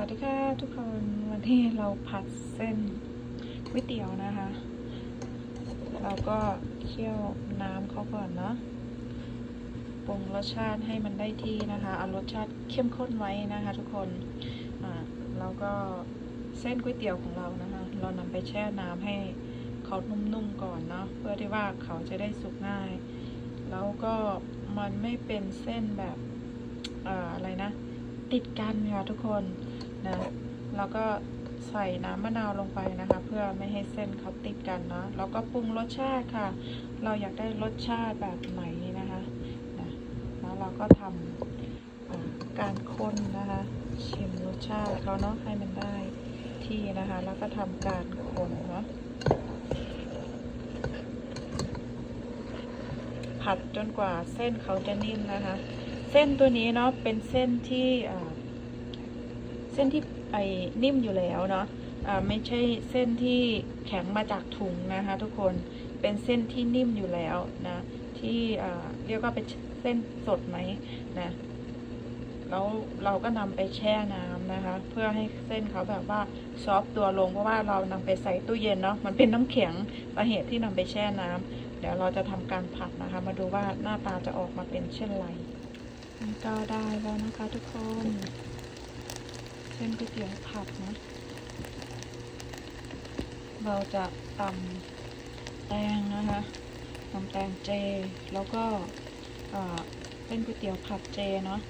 วัสดีค่ะทุกคนวันที่เราผัดเส้นก๋วยเตี๋ยวนะคะ เราก็เคี่ยวน้ำเขาก่อนเนาะปรุงรสชาติให้มันได้ที่นะคะเอารสชาติเข้มข้นไว้นะคะ ทุกคนอ่าแล้วก็เส้นก๋วยเตี๋ยวของเรานะคะ เรานำไปแช่น้ำให้เขานุ่มๆก่อนเนาะเพื่อที่ว่าเขาจะได้สุกง่าย แล้วก็มันไม่เป็นเส้นแบบออะไรนะติดกันค่ะทุกคน นะ แล้วก็ใส่น้ำมะนาวลงไปนะคะ เพื่อไม่ให้เส้นเขาติดกันเนาะแล้วก็ปรุงรสชาติค่ะ เราอยากได้รสชาติแบบไหนนะคะนะแล้วเราก็ทำการคนนะคะ ชิมรสชาติเขาเนาะให้มันได้ที่นะคะ แล้วก็ทำการคนเนาะผัดจนกว่าเส้นเขาจะนิ่มนะคะ เส้นตัวนี้เนาะเป็นเส้นที่ ส้นที่ไอ้นิ่มอยู่แล้วเนาะไม่ใช่เส้นที่แข็งมาจากถุงนะคะ ทุกคนเป็นเส้นที่นิ่มอยู่แล้วนะ ที่อ่เรียกว่าเป็นเส้นสดไหมนะแล้วเราก็นำไปแช่น้ำนะคะ เพื่อให้เส้นเขาแบบว่าซอฟต์ตัวลงเพราะว่าเรานำไปใส่ตู้เย็นเนาะมันเป็นน้ำแข็งสาเหตุที่นำไปแช่น้ำเดี๋ยวเราจะทำการผัดนะคะ มาดูว่าหน้าตาจะออกมาเป็นเช่นไรนี่ก็ได้แล้วนะคะทุกคน เส้นก๋วยเตี๋ยวผัดนะเราจะตำแตงนะคะตำแตงเจ แล้วก็เอ่อเส้นก๋วยเตี๋ยวผัดเจเนาะ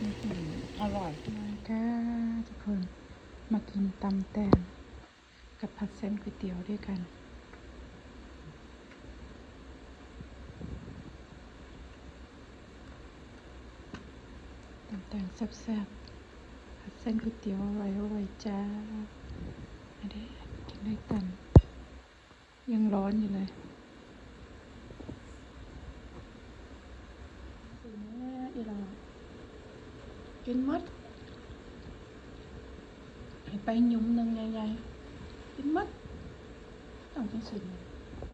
อื้อหืออร่อยมาค่ะทุกคน มากินตำแตงกับผัดเส้นก๋วยเตี๋ยวด้วยกัน ตำแตงแซ่บๆผัดเส้นก๋วยเตี๋ยวอร่อยอร่อยจ้าอันนี้กินด้วยกัน ยังร้อนอยู่เลยสิแม่อีหลากินหมดให้ไปหยุมหนึ่งใหญ่ๆกินหมัดต้องจังสิ